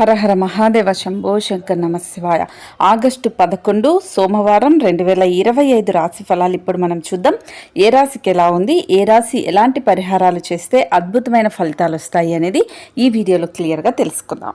హరహర మహాదేవ శంభో శంకర్ నమశివాయ. ఆగస్టు పదకొండు సోమవారం రెండు వేల ఇరవై ఐదు రాశి ఫలాలు ఇప్పుడు మనం చూద్దాం. ఏ రాశికి ఎలా ఉంది? ఏ రాశి ఎలాంటి పరిహారాలు చేస్తే అద్భుతమైన ఫలితాలు వస్తాయి అనేది ఈ వీడియోలో క్లియర్గా తెలుసుకుందాం.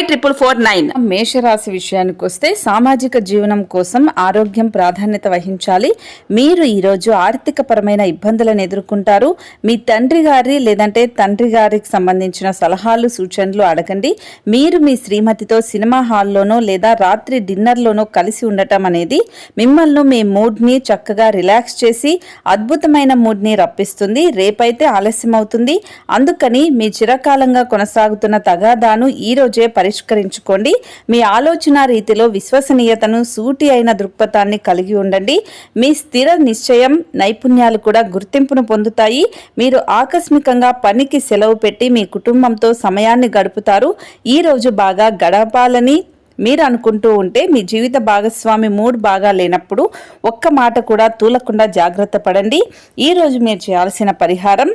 triple four nine మేషరాశి విషయానికి వస్తే సామాజిక జీవనం కోసం ఆరోగ్యం ప్రాధాన్యత వహించాలి మీరు ఈరోజు ఆర్థిక పరమైన ఇబ్బందులను ఎదుర్కొంటారు మీ తండ్రి గారి లేదంటే తండ్రి గారికి సంబంధించిన సలహాలు సూచనలు అడగండి మీరు మీ శ్రీమతితో సినిమా హాల్లోనో లేదా రాత్రి డిన్నర్లోనో కలిసి ఉండటం అనేది మిమ్మల్ని మీ మూడ్ని చక్కగా రిలాక్స్ చేసి అద్భుతమైన మూడ్ని రప్పిస్తుంది రేపైతే ఆలస్యం అవుతుంది అందుకని మీ చిరకాలంగా కొనసాగుతున్న తగాదాను ఈ రోజే పరిష్కరించుకోండి. మీ ఆలోచన రీతిలో విశ్వసనీయతను సూటి అయిన దృక్పథాన్ని కలిగి ఉండండి. మీ స్థిర నిశ్చయం నైపుణ్యాలు కూడా గుర్తింపును పొందుతాయి. మీరు ఆకస్మికంగా పనికి సెలవు పెట్టి మీ కుటుంబంతో సమయాన్ని గడుపుతారు. ఈ రోజు బాగా గడపాలని మీరు అనుకుంటూ ఉంటే మీ జీవిత భాగస్వామి మూడ్ బాగా లేనప్పుడు ఒక్క మాట కూడా తూలకుండా జాగ్రత్త పడండి. ఈరోజు మీరు చేయాల్సిన పరిహారం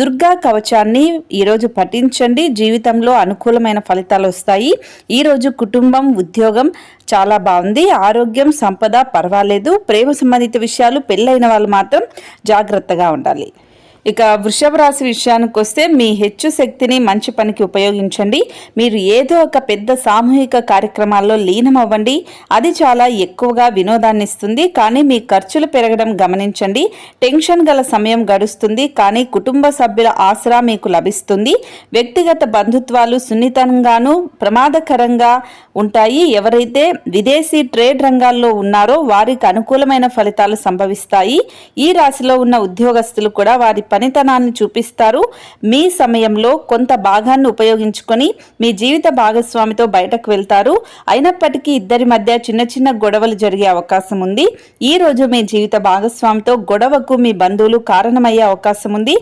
దుర్గా కవచాన్ని ఈరోజు పఠించండి. జీవితంలో అనుకూలమైన ఫలితాలు వస్తాయి. ఈరోజు కుటుంబం ఉద్యోగం చాలా బాగుంది. ఆరోగ్యం సంపద పర్వాలేదు. ప్రేమ సంబంధిత విషయాలు పెళ్ళైన వాళ్ళు మాత్రం జాగ్రత్తగా ఉండాలి. ఇక వృషభ రాశి విషయానికి వస్తే మీ హెచ్చు శక్తిని మంచి పనికి ఉపయోగించండి. మీరు ఏదో ఒక పెద్ద సామూహిక కార్యక్రమాల్లో లీనం అవ్వండి అది చాలా ఎక్కువగా వినోదాన్ని ఇస్తుంది. కానీ మీ ఖర్చులు పెరగడం గమనించండి. టెన్షన్ గల సమయం గడుస్తుంది. కానీ కుటుంబ సభ్యుల ఆసరా మీకు లభిస్తుంది. వ్యక్తిగత బంధుత్వాలు సున్నితంగాను ప్రమాదకరంగా ఉంటాయి. ఎవరైతే విదేశీ ట్రేడ్ రంగాల్లో ఉన్నారో వారికి అనుకూలమైన ఫలితాలు సంభవిస్తాయి. ఈ రాశిలో ఉన్న ఉద్యోగస్తులు కూడా వారి పనితనాన్ని చూపిస్తారు. మీ సమయంలో కొంత భాగాన్ని ఉపయోగించుకొని మీ జీవిత భాగస్వామితో బయటకు వెళ్తారు. అయినప్పటికీ ఇద్దరి మధ్య చిన్న చిన్న గొడవలు జరిగే అవకాశం ఉంది. ఈ రోజు మీ జీవిత భాగస్వామితో గొడవకు మీ బంధువులు కారణమయ్యే అవకాశం ఉంది.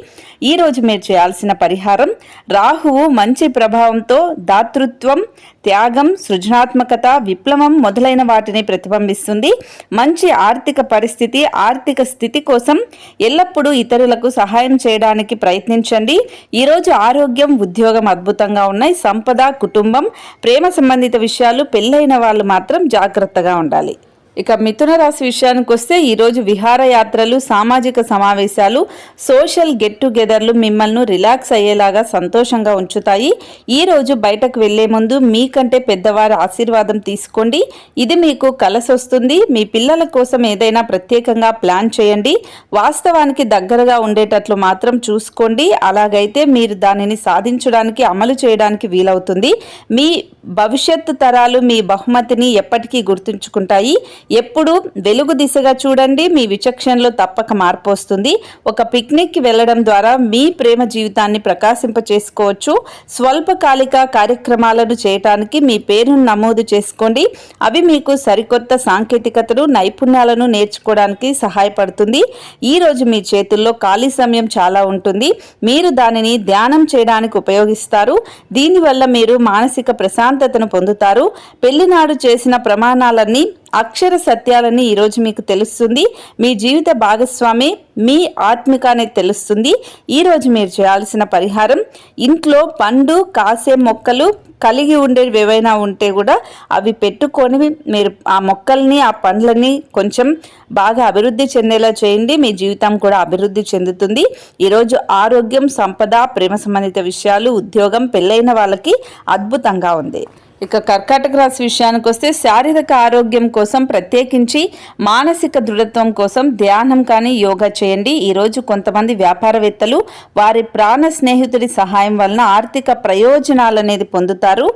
ఈ రోజు మీరు చేయాల్సిన పరిహారం రాహువు మంచి ప్రభావంతో దాతృత్వం త్యాగం సృజనాత్మకత విప్లవం మొదలైన వాటిని ప్రతిబింబిస్తుంది. మంచి ఆర్థిక పరిస్థితి ఆర్థిక స్థితి కోసం ఎల్లప్పుడూ ఇతరులకు సహాయం సహాయం చేయడానికి ప్రయత్నించండి. ఈరోజు ఆరోగ్యం ఉద్యోగం అద్భుతంగా ఉన్నాయి. సంపద కుటుంబం ప్రేమ సంబంధిత విషయాలు పెళ్ళైన వాళ్ళు మాత్రం జాగ్రత్తగా ఉండాలి. ఇక మిథున రాశి విషయానికి వస్తే ఈరోజు విహారయాత్రలు సామాజిక సమావేశాలు సోషల్ గెట్ టుగెదర్లు మిమ్మల్ని రిలాక్స్ అయ్యేలాగా సంతోషంగా ఉంచుతాయి. ఈ రోజు బయటకు వెళ్ళే ముందు మీకంటే పెద్దవారి ఆశీర్వాదం తీసుకోండి. ఇది మీకు కలసొస్తుంది మీ పిల్లల కోసం ఏదైనా ప్రత్యేకంగా ప్లాన్ చేయండి. వాస్తవానికి దగ్గరగా ఉండేటట్లు మాత్రం చూసుకోండి. అలాగైతే మీరు దానిని సాధించడానికి అమలు చేయడానికి వీలవుతుంది. మీ భవిష్యత్తు తరాలు మీ బహుమతిని ఎప్పటికీ గుర్తుంచుకుంటాయి. ఎప్పుడు వెలుగు దిశగా చూడండి. మీ విచక్షణలో తప్పక మార్పు వస్తుంది. ఒక పిక్నిక్కి వెళ్ళడం ద్వారా మీ ప్రేమ జీవితాన్ని ప్రకాశింప చేసుకోవచ్చు. స్వల్పకాలిక కార్యక్రమాలను చేయటానికి మీ పేరును నమోదు చేసుకోండి. అవి మీకు సరికొత్త సాంకేతికతలు నైపుణ్యాలను నేర్చుకోవడానికి సహాయపడుతుంది. ఈరోజు మీ చేతుల్లో ఖాళీ సమయం చాలా ఉంటుంది. మీరు దానిని ధ్యానం చేయడానికి ఉపయోగిస్తారు. దీనివల్ల మీరు మానసిక ప్రశాంత ప్రశాంతతను పొందుతారు. పెళ్ళినాడు చేసిన ప్రమాణాలన్నీ అక్షర సత్యాలని ఈరోజు మీకు తెలుస్తుంది. మీ జీవిత భాగస్వామి మీ ఆత్మిక అనేది తెలుస్తుంది ఈరోజు మీరు చేయాల్సిన పరిహారం ఇంట్లో పండు కాసే మొక్కలు కలిగి ఉండేవి ఏవైనా ఉంటే కూడా అవి పెట్టుకొని మీరు ఆ మొక్కల్ని ఆ పండ్లని కొంచెం బాగా అభివృద్ధి చెందేలా చేయండి. మీ జీవితం కూడా అభివృద్ధి చెందుతుంది. ఈరోజు ఆరోగ్యం సంపద ప్రేమ సంబంధిత విషయాలు ఉద్యోగం పెళ్ళైన వాళ్ళకి అద్భుతంగా ఉంది. ఇక కర్కాటక రాశి విషయానికి వస్తే శారీరక ఆరోగ్యం కోసం ప్రత్యేకించి మానసిక దృఢత్వం కోసం ధ్యానం కానీ యోగా చేయండి. ఈరోజు కొంతమంది వ్యాపారవేత్తలు వారి ప్రాణ స్నేహితుడి సహాయం వలన ఆర్థిక ప్రయోజనాలు అనేది పొందుతారు.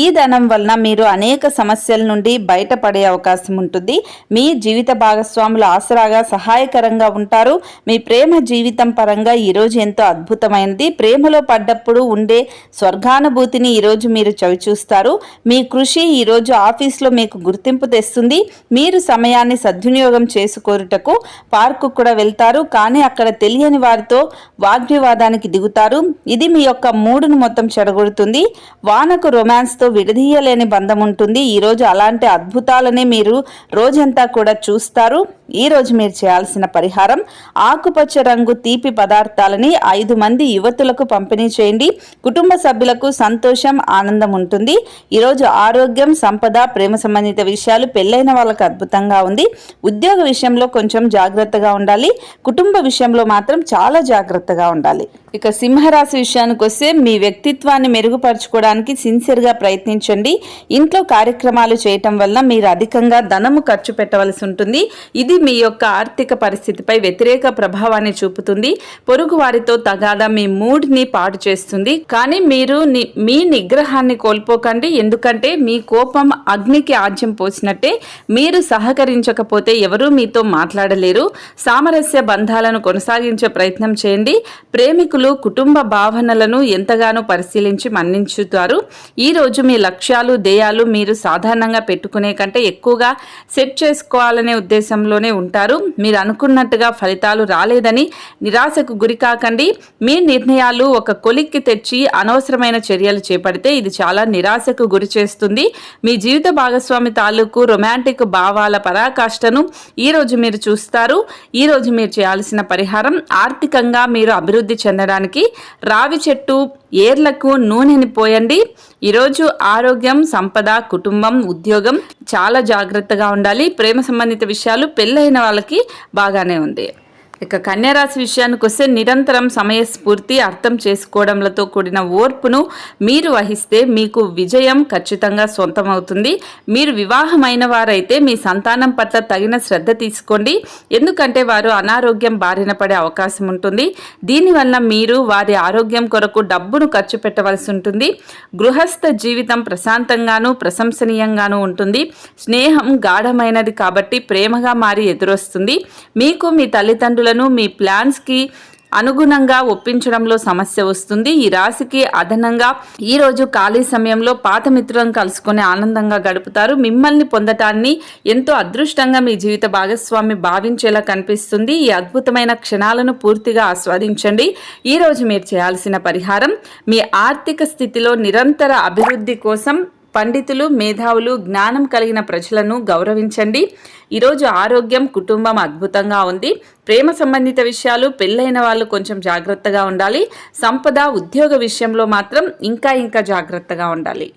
ఈ ధనం వలన మీరు అనేక సమస్యల నుండి బయటపడే అవకాశం ఉంటుంది. మీ జీవిత భాగస్వాముల ఆసరాగా సహాయకరంగా ఉంటారు. మీ ప్రేమ జీవితం పరంగా ఈరోజు ఎంతో అద్భుతమైనది. ప్రేమలో పడ్డప్పుడు ఉండే స్వర్గానుభూతిని ఈరోజు మీరు చవిచూస్తారు. మీ కృషి ఈరోజు ఆఫీస్లో మీకు గుర్తింపు తెస్తుంది. మీరు సమయాన్ని సద్వినియోగం చేసుకోరుటకు పార్కు కూడా వెళ్తారు. కానీ అక్కడ తెలియని వారితో వాగ్వివాదానికి దిగుతారు. ఇది మీ యొక్క మూడును మొత్తం చెడగొడుతుంది. వానకు రొమాన్స్తో విడదీయలేని బంధం ఉంటుంది. ఈరోజు అలాంటి అద్భుతాలనే మీరు రోజంతా కూడా చూస్తారు. ఈ రోజు మీరు చేయాల్సిన పరిహారం ఆకుపచ్చ రంగు తీపి పదార్థాలని ఐదు మంది యువతులకు పంపిణీ చేయండి. కుటుంబ సభ్యులకు సంతోషం ఆనందం ఉంటుంది. ఈరోజు ఆరోగ్యం సంపద ప్రేమ సంబంధిత విషయాలు పెళ్ళైన వాళ్ళకి అద్భుతంగా ఉంది. ఉద్యోగ విషయంలో కొంచెం జాగ్రత్తగా ఉండాలి. కుటుంబ విషయంలో మాత్రం చాలా జాగ్రత్తగా ఉండాలి. ఇక సింహరాశి విషయానికి వస్తే మీ వ్యక్తిత్వాన్ని మెరుగుపరచుకోవడానికి సిన్సియర్గా ప్రయత్నించండి. ఇంట్లో కార్యక్రమాలు చేయటం వల్ల మీరు అధికంగా ధనము ఖర్చు పెట్టవలసి ఉంటుంది. ఇది మీ యొక్క ఆర్థిక పరిస్థితిపై వ్యతిరేక ప్రభావాన్ని చూపుతుంది. పొరుగు వారితో తగాదా మీ మూడ్ని పాడు చేస్తుంది. కానీ మీరు మీ నిగ్రహాన్ని కోల్పోకండి. ఎందుకంటే మీ కోపం అగ్నికి ఆజ్యం పోసినట్టే మీరు సహకరించకపోతే ఎవరూ మీతో మాట్లాడలేరు. సామరస్య బంధాలను కొనసాగించే ప్రయత్నం చేయండి. ప్రేమికులు కుటుంబ భావనలను ఎంతగానో పరిశీలించి మన్నించుతారు. ఈ రోజు మీ లక్ష్యాలు ధ్యేయాలు మీరు సాధారణంగా పెట్టుకునే కంటే ఎక్కువగా సెట్ చేసుకోవాలనే ఉద్దేశంలోనే ఉంటారు. మీరు అనుకున్నట్టుగా ఫలితాలు రాలేదని నిరాశకు గురికాకండి మీ నిర్ణయాలు ఒక కొలిక్కి తెచ్చి అనవసరమైన చర్యలు చేపడితే ఇది చాలా నిరాశకు గురి చేస్తుంది మీ జీవిత భాగస్వామి తాలూకు రొమాంటిక్ భావాల పరాకాష్ఠను ఈ రోజు మీరు చూస్తారు. ఈ రోజు మీరు చేయాల్సిన పరిహారం ఆర్థికంగా మీరు అభివృద్ధి చెందడానికి రావి చెట్టు ఏర్లకు నూనెని పోయండి. ఈరోజు ఆరోగ్యం సంపద కుటుంబం ఉద్యోగం చాలా జాగ్రత్తగా ఉండాలి. ప్రేమ సంబంధిత విషయాలు పెళ్ళైన వాళ్ళకి బాగానే ఉంది. ఇక కన్యారాశి విషయానికి వస్తే నిరంతరం సమయస్ఫూర్తి అర్థం చేసుకోవడంలతో కూడిన ఓర్పును మీరు వహిస్తే మీకు విజయం ఖచ్చితంగా సొంతమవుతుంది. మీరు వివాహమైన వారైతే మీ సంతానం పట్ల తగిన శ్రద్ధ తీసుకోండి. ఎందుకంటే వారు అనారోగ్యం బారిన పడే అవకాశం ఉంటుంది. దీనివల్ల మీరు వారి ఆరోగ్యం కొరకు డబ్బును ఖర్చు పెట్టవలసి ఉంటుంది. గృహస్థ జీవితం ప్రశాంతంగాను ప్రశంసనీయంగాను ఉంటుంది. స్నేహం గాఢమైనది కాబట్టి ప్రేమగా మారి ఎదురొస్తుంది. మీకు మీ తల్లిదండ్రుల తల్లిదండ్రులను మీ ప్లాన్స్కి అనుగుణంగా ఒప్పించడంలో సమస్య వస్తుంది. ఈ రాశికి అదనంగా ఈ రోజు ఖాళీ సమయంలో పాత మిత్రులను కలుసుకొని ఆనందంగా గడుపుతారు. మిమ్మల్ని పొందటాన్ని ఎంతో అదృష్టంగా మీ జీవిత భాగస్వామి భావించేలా కనిపిస్తుంది. ఈ అద్భుతమైన క్షణాలను పూర్తిగా ఆస్వాదించండి. ఈ రోజు మీరు చేయాల్సిన పరిహారం మీ ఆర్థిక స్థితిలో నిరంతర అభివృద్ధి కోసం పండితులు మేధావులు జ్ఞానం కలిగిన ప్రజలను గౌరవించండి. ఈరోజు ఆరోగ్యం కుటుంబం అద్భుతంగా ఉంది. ప్రేమ సంబంధిత విషయాలు పెళ్ళైన వాళ్ళు కొంచెం జాగ్రత్తగా ఉండాలి. సంపద ఉద్యోగ విషయంలో మాత్రం ఇంకా ఇంకా జాగ్రత్తగా ఉండాలి.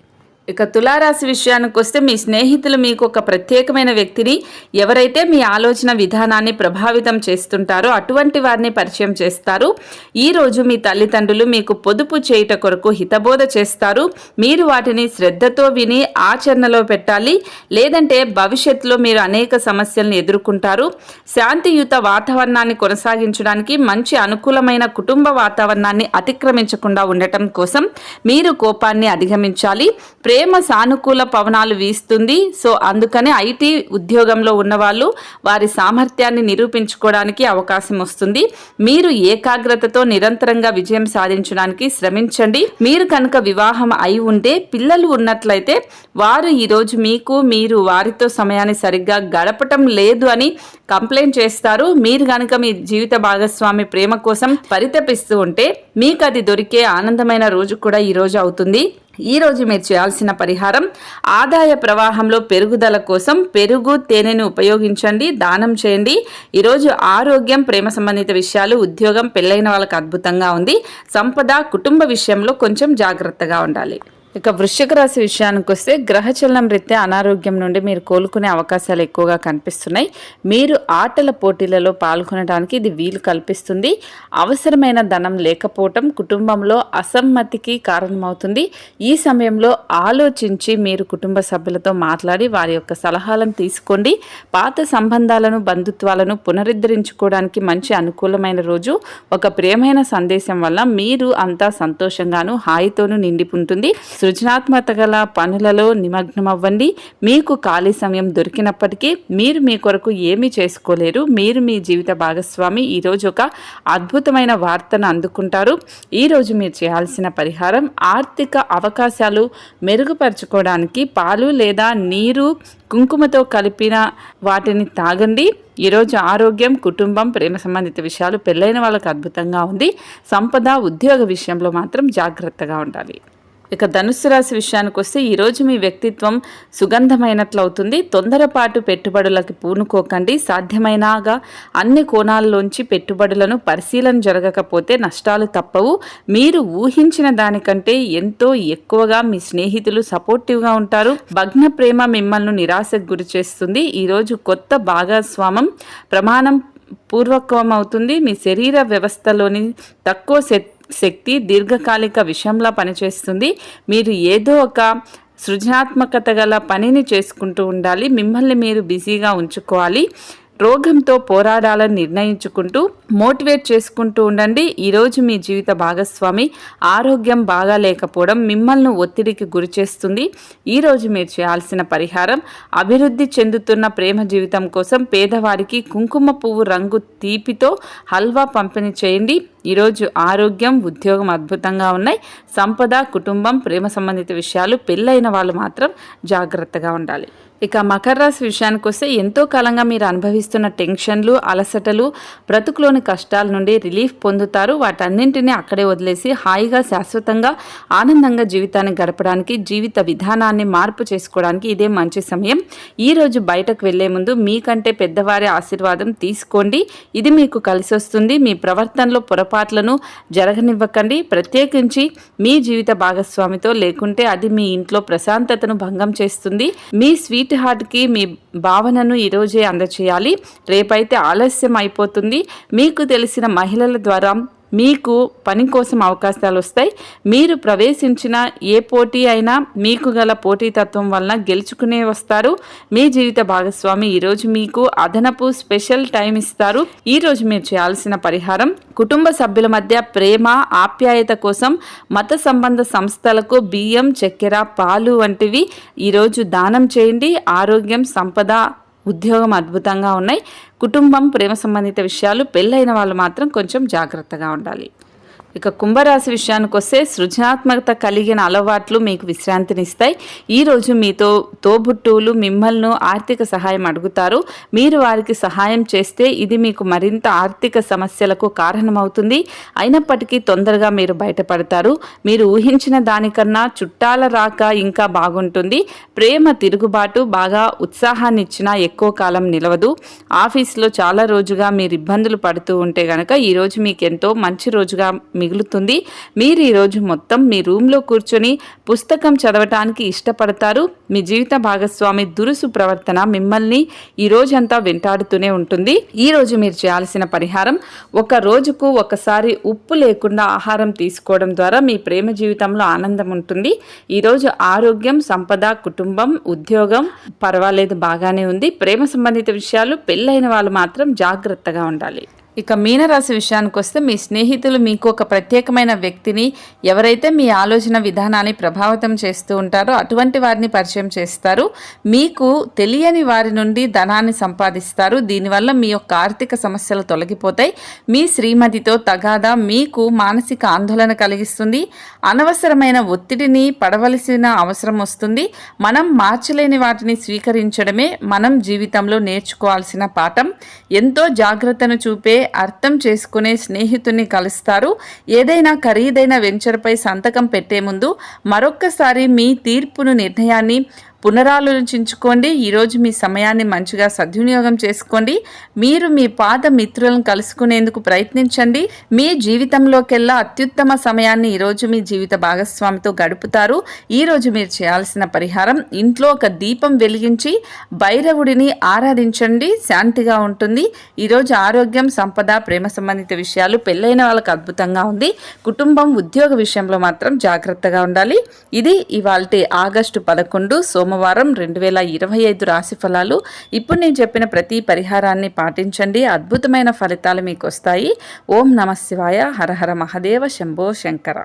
ఇక తులారాశి విషయానికి వస్తే మీ స్నేహితులు మీకు ఒక ప్రత్యేకమైన వ్యక్తిని ఎవరైతే మీ ఆలోచన విధానాన్ని ప్రభావితం చేస్తుంటారో అటువంటి వారిని పరిచయం చేస్తారు. ఈ రోజు మీ తల్లిదండ్రులు మీకు పొదుపు చేయుట కొరకు హితబోధ చేస్తారు. మీరు వాటిని శ్రద్ధతో విని ఆచరణలో పెట్టాలి. లేదంటే భవిష్యత్తులో మీరు అనేక సమస్యలను ఎదుర్కొంటారు. శాంతియుత వాతావరణాన్ని కొనసాగించడానికి మంచి అనుకూలమైన కుటుంబ వాతావరణాన్ని అతిక్రమించకుండా ఉండటం కోసం మీరు కోపాన్ని అధిగమించాలి. ప్రేమ సానుకూల పవనాలు వీస్తుంది. సో అందుకనే ఐటీ ఉద్యోగంలో ఉన్నవాళ్ళు వారి సామర్థ్యాన్ని నిరూపించుకోవడానికి అవకాశం వస్తుంది. మీరు ఏకాగ్రతతో నిరంతరంగా విజయం సాధించడానికి శ్రమించండి. మీరు కనుక వివాహం అయి ఉంటే పిల్లలు ఉన్నట్లయితే వారు ఈరోజు మీకు మీరు వారితో సమయాన్ని సరిగ్గా గడపటం లేదు అని కంప్లైంట్ చేస్తారు. మీరు కనుక మీ జీవిత భాగస్వామి ప్రేమ కోసం పరితపిస్తూ ఉంటే మీకు అది దొరికే ఆనందమైన రోజు కూడా ఈరోజు అవుతుంది. ఈ రోజు మీరు చేయాల్సిన పరిహారం ఆదాయ ప్రవాహంలో పెరుగుదల కోసం పెరుగు తేనెను ఉపయోగించండి దానం చేయండి. ఈరోజు ఆరోగ్యం ప్రేమ సంబంధిత విషయాలు ఉద్యోగం పెళ్ళైన వాళ్ళకి అద్భుతంగా ఉంది. సంపద కుటుంబ విషయంలో కొంచెం జాగ్రత్తగా ఉండాలి. ఇక వృశ్చిక రాశి విషయానికి వస్తే గ్రహచలనం రీత్యా అనారోగ్యం నుండి మీరు కోలుకునే అవకాశాలు ఎక్కువగా కనిపిస్తున్నాయి. మీరు ఆటల పోటీలలో పాల్గొనడానికి ఇది వీలు కల్పిస్తుంది. అవసరమైన ధనం లేకపోవటం కుటుంబంలో అసమ్మతికి కారణమవుతుంది. ఈ సమయంలో ఆలోచించి మీరు కుటుంబ సభ్యులతో మాట్లాడి వారి యొక్క సలహాలను తీసుకోండి. పాత సంబంధాలను బంధుత్వాలను పునరుద్ధరించుకోవడానికి మంచి అనుకూలమైన రోజు. ఒక ప్రియమైన సందేశం వల్ల మీరు అంతా సంతోషంగాను హాయితోనూ నిండిపుంటుంది సృజనాత్మక గల పనులలో నిమగ్నమవ్వండి. మీకు ఖాళీ సమయం దొరికినప్పటికీ మీరు మీ కొరకు ఏమీ చేసుకోలేరు. మీరు మీ జీవిత భాగస్వామి. ఈరోజు ఒక అద్భుతమైన వార్తను అందుకుంటారు. ఈరోజు మీరు చేయాల్సిన పరిహారం ఆర్థిక అవకాశాలు మెరుగుపరచుకోవడానికి పాలు లేదా నీరు కుంకుమతో కలిపిన వాటిని తాగండి. ఈరోజు ఆరోగ్యం కుటుంబం ప్రేమ సంబంధిత విషయాలు పెళ్ళైన వాళ్ళకు అద్భుతంగా ఉంది. సంపద ఉద్యోగ విషయంలో మాత్రం జాగ్రత్తగా ఉండాలి. ఇక ధనుస్సు రాశి విషయానికి వస్తే ఈరోజు మీ వ్యక్తిత్వం సుగంధమైనట్లు అవుతుంది తొందరపాటు పెట్టుబడులకి పూనుకోకండి. సాధ్యమైనగా అన్ని కోణాల్లోంచి పెట్టుబడులను పరిశీలన జరగకపోతే నష్టాలు తప్పవు. మీరు ఊహించిన దానికంటే ఎంతో ఎక్కువగా మీ స్నేహితులు సపోర్టివ్గా ఉంటారు. భగ్న ప్రేమ మిమ్మల్ని నిరాశకు గురి చేస్తుంది. ఈరోజు కొత్త భాగస్వామం ప్రమాణం పూర్వకం అవుతుంది. మీ శరీర వ్యవస్థలోని తక్కువ శక్తి శక్తి దీర్ఘకాలిక విషయంలా పనిచేస్తుంది. మీరు ఏదో ఒక సృజనాత్మకత గల పనిని చేసుకుంటూ ఉండాలి. మిమ్మల్ని మీరు బిజీగా ఉంచుకోవాలి. రోగంతో పోరాడాలని నిర్ణయించుకుంటూ మోటివేట్ చేసుకుంటూ ఉండండి. ఈరోజు మీ జీవిత భాగస్వామి. ఆరోగ్యం బాగా లేకపోవడం మిమ్మల్ని ఒత్తిడికి గురి చేస్తుంది. ఈరోజు మీరు చేయాల్సిన పరిహారం అభివృద్ధి చెందుతున్న ప్రేమ జీవితం కోసం పేదవారికి కుంకుమ పువ్వు రంగు తీపితో హల్వా పంపిణీ చేయండి. ఈరోజు ఆరోగ్యం ఉద్యోగం అద్భుతంగా ఉన్నాయి. సంపద కుటుంబం ప్రేమ సంబంధిత విషయాలు పెళ్ళైన వాళ్ళు మాత్రం జాగ్రత్తగా ఉండాలి. ఇక మకర రాశి విషయానికి వస్తే ఎంతో కాలంగా మీరు అనుభవిస్తున్న టెన్షన్లు అలసటలు బ్రతుకులోని కష్టాల నుండి రిలీఫ్ పొందుతారు. వాటన్నింటినీ అక్కడే వదిలేసి హాయిగా శాశ్వతంగా ఆనందంగా జీవితాన్ని గడపడానికి జీవిత విధానాన్ని మార్పు చేసుకోవడానికి ఇదే మంచి సమయం. ఈరోజు బయటకు వెళ్ళే ముందు మీకంటే పెద్దవారి ఆశీర్వాదం తీసుకోండి. ఇది మీకు కలిసి వస్తుంది. మీ ప్రవర్తనలో పొరపాట్లను జరగనివ్వకండి. ప్రత్యేకించి మీ జీవిత భాగస్వామితో లేకుంటే అది మీ ఇంట్లో ప్రశాంతతను భంగం చేస్తుంది. మీ స్వీట్ హార్ట్కి మీ భావనను ఈరోజే అందచేయాలి. రేపైతే ఆలస్యం అయిపోతుంది మీకు తెలిసిన మహిళల ద్వారా మీకు పని కోసం అవకాశాలు వస్తాయి. మీరు ప్రవేశించిన ఏ పోటీ అయినా మీకు గల పోటీతత్వం వలన గెలుచుకునే వస్తారు. మీ జీవిత భాగస్వామి ఈరోజు మీకు అదనపు స్పెషల్ టైం ఇస్తారు. ఈరోజు మీరు చేయాల్సిన పరిహారం కుటుంబ సభ్యుల మధ్య ప్రేమ ఆప్యాయత కోసం మత సంబంధ సంస్థలకు బియ్యం చక్కెర పాలు వంటివి. ఈరోజు దానం చేయండి. ఆరోగ్యం సంపద ఉద్యోగం అద్భుతంగా ఉన్నాయి. కుటుంబం ప్రేమ సంబంధిత విషయాలు పెళ్ళైన వాళ్ళు మాత్రం కొంచెం జాగ్రత్తగా ఉండాలి. ఇక కుంభరాశి విషయానికి వస్తే సృజనాత్మకత కలిగిన అలవాట్లు మీకు విశ్రాంతినిస్తాయి. ఈరోజు మీతో తోబుట్టువులు మిమ్మల్ని ఆర్థిక సహాయం అడుగుతారు. మీరు వారికి సహాయం చేస్తే ఇది మీకు మరింత ఆర్థిక సమస్యలకు కారణమవుతుంది. అయినప్పటికీ తొందరగా మీరు బయటపడతారు. మీరు ఊహించిన దానికన్నా చుట్టాల రాక ఇంకా బాగుంటుంది. ప్రేమ తిరుగుబాటు బాగా ఉత్సాహాన్ని ఇచ్చినా ఎక్కువ కాలం నిలవదు. ఆఫీస్లో చాలా రోజుగా మీరు ఇబ్బందులు పడుతూ ఉంటే గనక ఈరోజు మీకు ఎంతో మంచి రోజుగా మిగులుతుంది. మీరు ఈరోజు మొత్తం మీ రూమ్లో కూర్చొని పుస్తకం చదవటానికి ఇష్టపడతారు. మీ జీవిత భాగస్వామి దురుసు ప్రవర్తన మిమ్మల్ని ఈ రోజంతా వెంటాడుతూనే ఉంటుంది. ఈ రోజు మీరు చేయాల్సిన పరిహారం ఒక రోజుకు ఒకసారి ఉప్పు లేకుండా ఆహారం తీసుకోవడం ద్వారా మీ ప్రేమ జీవితంలో ఆనందం ఉంటుంది. ఈరోజు ఆరోగ్యం సంపద కుటుంబం ఉద్యోగం పర్వాలేదు బాగానే ఉంది. ప్రేమ సంబంధిత విషయాలు పెళ్ళైన వాళ్ళు మాత్రం జాగ్రత్తగా ఉండాలి. ఇక మీనరాశి విషయానికి వస్తే మీ స్నేహితులు మీకు ఒక ప్రత్యేకమైన వ్యక్తిని ఎవరైతే మీ ఆలోచన విధానాన్ని ప్రభావితం చేస్తూ ఉంటారో అటువంటి వారిని పరిచయం చేస్తారు. మీకు తెలియని వారి నుండి ధనాన్ని సంపాదిస్తారు. దీనివల్ల మీ యొక్క ఆర్థిక సమస్యలు తొలగిపోతాయి. మీ శ్రీమతితో తగాదా మీకు మానసిక ఆందోళన కలిగిస్తుంది. అనవసరమైన ఒత్తిడిని పడవలసిన అవసరం వస్తుంది. మనం మార్చలేని వాటిని స్వీకరించడమే మనం జీవితంలో నేర్చుకోవాల్సిన పాఠం. ఎంతో జాగ్రత్తను చూపే అర్థం చేసుకునే స్నేహితుని కలుస్తారు. ఏదైనా ఖరీదైన వెంచర్పై సంతకం పెట్టే ముందు మరొక్కసారి మీ తీర్పును నిర్ణయాన్ని పునరాలోచించుకోండి. ఈరోజు మీ సమయాన్ని మంచిగా సద్వినియోగం చేసుకోండి. మీరు మీ పాత మిత్రులను కలుసుకునేందుకు ప్రయత్నించండి. మీ జీవితంలోకెల్లా అత్యుత్తమ సమయాన్ని ఈరోజు మీ జీవిత భాగస్వామితో గడుపుతారు. ఈరోజు మీరు చేయాల్సిన పరిహారం ఇంట్లో ఒక దీపం వెలిగించి భైరవుడిని ఆరాధించండి. శాంతిగా ఉంటుంది. ఈరోజు ఆరోగ్యం సంపద ప్రేమ సంబంధిత విషయాలు పెళ్ళైన వాళ్ళకి అద్భుతంగా ఉంది. కుటుంబం ఉద్యోగ విషయంలో మాత్రం జాగ్రత్తగా ఉండాలి. ఇది ఇవాళ ఆగస్టు పదకొండు సోమ సోమవారం రెండు వేల ఇరవై ఐదు రాశి ఫలాలు. ఇప్పుడు నేను చెప్పిన ప్రతి పరిహారాన్ని పాటించండి. అద్భుతమైన ఫలితాలు మీకు వస్తాయి ఓం నమ శివాయ. హరహర మహదేవ. శంభో శంకర.